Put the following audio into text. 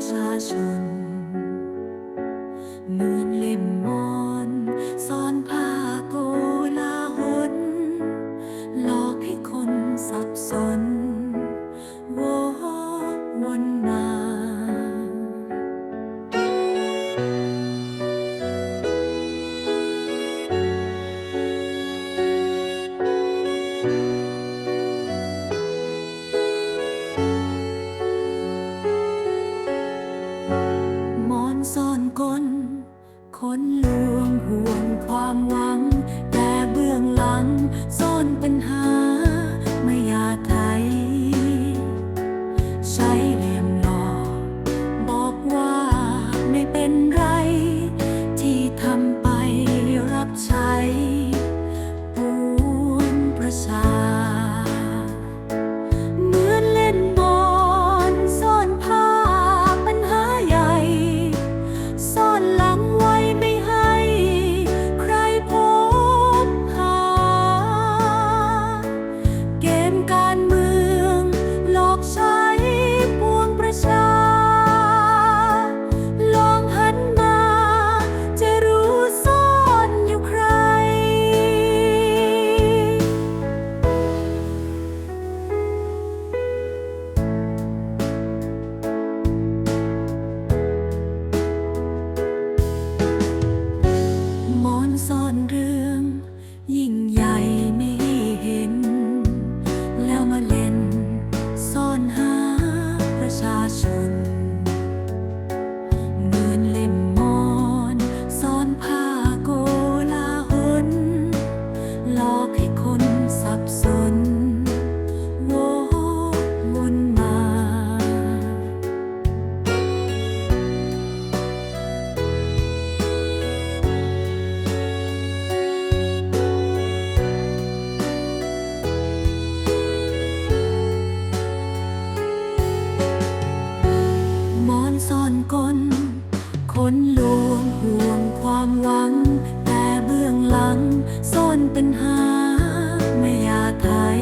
Xa ซ่อนกลคนลวงห่วงความหวัง แต่เบื้องหลังซ่อนปัญหา นลวงห่วงความหวัง แต่เบื้องหลังซ่อนปัญหาไม่อยาไทย